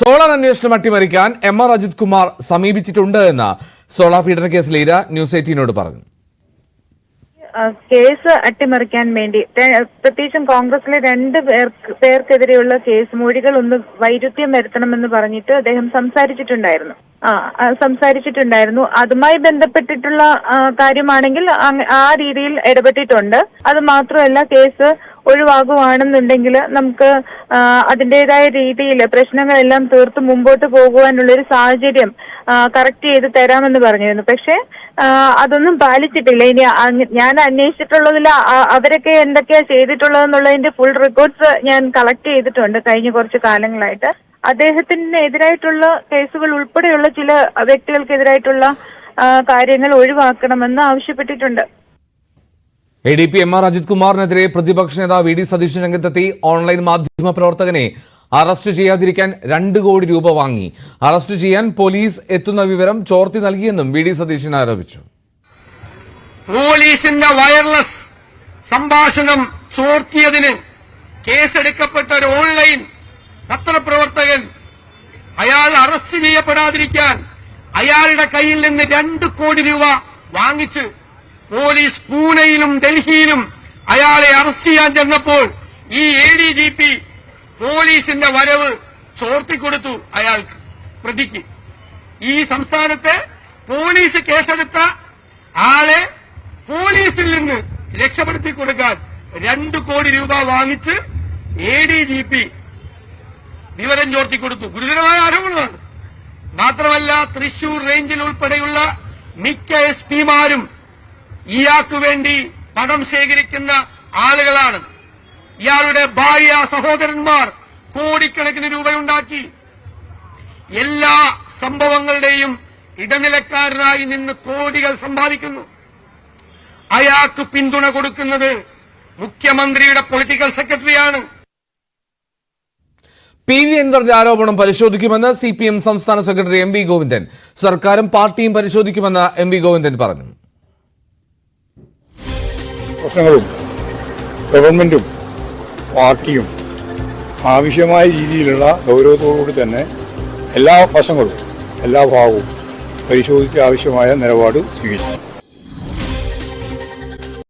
Solar അന്വേഷണം അട്ടിമറിക്കാൻ M R Ajith Kumar സമീപിച്ചിട്ടുണ്ട് എന്ന് സോളാർ പീഡന കേസിൽ ഇര ന്യൂസ് എയ്റ്റീനോട് പറഞ്ഞു. കേസ് അട്ടിമറിക്കാൻ വേണ്ടി പ്രത്യേകിച്ചും കോൺഗ്രസിലെ രണ്ട് പേർക്ക് പേർക്കെതിരെയുള്ള കേസ് മൊഴികൾ ഒന്ന് വൈരുദ്ധ്യം വരുത്തണമെന്ന് പറഞ്ഞിട്ട് അദ്ദേഹം സംസാരിച്ചിട്ടുണ്ടായിരുന്നു. ആ സംസാരിച്ചിട്ടുണ്ടായിരുന്നു. അതുമായി ബന്ധപ്പെട്ടിട്ടുള്ള കാര്യമാണെങ്കിൽ ആ രീതിയിൽ ഇടപെട്ടിട്ടുണ്ട്. അത് മാത്രമല്ല കേസ് ഒഴിവാകുവാണെന്നുണ്ടെങ്കിൽ നമുക്ക് അതിന്റെതായ രീതിയിൽ പ്രശ്നങ്ങളെല്ലാം തീർത്ത് മുമ്പോട്ട് പോകുവാനുള്ള ഒരു സാഹചര്യം കറക്റ്റ് ചെയ്ത് തരാമെന്ന് പറഞ്ഞിരുന്നു. പക്ഷേ അതൊന്നും പാലിച്ചിട്ടില്ല. ഇനി ഞാൻ അന്വേഷിച്ചിട്ടുള്ളതിൽ അവരൊക്കെ എന്തൊക്കെയാ ചെയ്തിട്ടുള്ളതെന്നുള്ളതിന്റെ ഫുൾ റെക്കോർഡ്സ് ഞാൻ കളക്ട് ചെയ്തിട്ടുണ്ട് കഴിഞ്ഞ കുറച്ച് കാലങ്ങളായിട്ട്. അദ്ദേഹത്തിന് എതിരായിട്ടുള്ള കേസുകൾ ഉൾപ്പെടെയുള്ള ചില വ്യക്തികൾക്കെതിരായിട്ടുള്ള കാര്യങ്ങൾ ഒഴിവാക്കണമെന്ന് ആവശ്യപ്പെട്ടിട്ടുണ്ട്. A D P M R Ajith കുമാറിനെതിരെ പ്രതിപക്ഷ നേതാവ് വി ഡി സതീശൻ രംഗത്തെത്തി. ഓൺലൈൻ മാധ്യമ പ്രവർത്തകനെ അറസ്റ്റ് ചെയ്യാതിരിക്കാൻ രണ്ട് കോടി രൂപ വാങ്ങി. അറസ്റ്റ് ചെയ്യാൻ പോലീസ് എത്തുന്ന വിവരം ചോർത്തി നൽകിയെന്നും വി ഡി സതീശൻ ആരോപിച്ചു. പോലീസിന്റെ വയർലെസ് സംഭാഷണം ചോർത്തിയതിന് കേസെടുക്കപ്പെട്ട ഒരു ഓൺലൈൻ പത്രപ്രവർത്തകൻ അയാൾ അറസ്റ്റ് ചെയ്യപ്പെടാതിരിക്കാൻ അയാളുടെ കയ്യിൽ നിന്ന് രണ്ട് കോടി രൂപ വാങ്ങിച്ച് പോലീസ് പൂനെയിലും ഡൽഹിയിലും അയാളെ അറസ്റ്റ് ചെയ്യാൻ ചെന്നപ്പോൾ ഈ എ ഡി ജി പി പോലീസിന്റെ വരവ് ചോർത്തിക്കൊടുത്തു അയാൾക്ക് പ്രതിക്ക്. ഈ സംസ്ഥാനത്തെ പോലീസ് കേസെടുത്ത ആളെ പോലീസിൽ നിന്ന് രക്ഷപ്പെടുത്തി കൊടുക്കാൻ രണ്ടു കോടി രൂപ വാങ്ങിച്ച് എ ഡി ജി പി വിവരം ചോർത്തി കൊടുത്തു ഗുരുതരമായ ആരോപണമാണ്. മാത്രമല്ല തൃശൂർ റേഞ്ചിൽ ഉൾപ്പെടെയുള്ള മിക്ക എസ് പിമാരും ഇയാൾക്കു വേണ്ടി പണം ശേഖരിക്കുന്ന ആളുകളാണ്. ഇയാളുടെ ഭാര്യ സഹോദരന്മാർ കോടിക്കണക്കിന് രൂപയുണ്ടാക്കി. എല്ലാ സംഭവങ്ങളുടെയും ഇടനിലക്കാരനായി നിന്ന് കോടികൾ സമ്പാദിക്കുന്നു. അയാൾക്ക് പിന്തുണ കൊടുക്കുന്നത് മുഖ്യമന്ത്രിയുടെ പൊളിറ്റിക്കൽ സെക്രട്ടറിയാണ്. പി വി എന്തറിന്റെ ആരോപണം പരിശോധിക്കുമെന്ന് സി പി എം സംസ്ഥാന സെക്രട്ടറി എം വി ഗോവിന്ദൻ. സർക്കാരും പാർട്ടിയും പരിശോധിക്കുമെന്ന് എം വി ഗോവിന്ദൻ പറഞ്ഞു. പ്രശ്നങ്ങളും ഗവൺമെന്റും പാർട്ടിയും ആവശ്യമായ രീതിയിലുള്ള ഗൗരവത്തോടുകൂടി തന്നെ എല്ലാ വശങ്ങളും എല്ലാ ഭാഗവും പരിശോധിച്ച് ആവശ്യമായ നിലപാട് സ്വീകരിക്കും.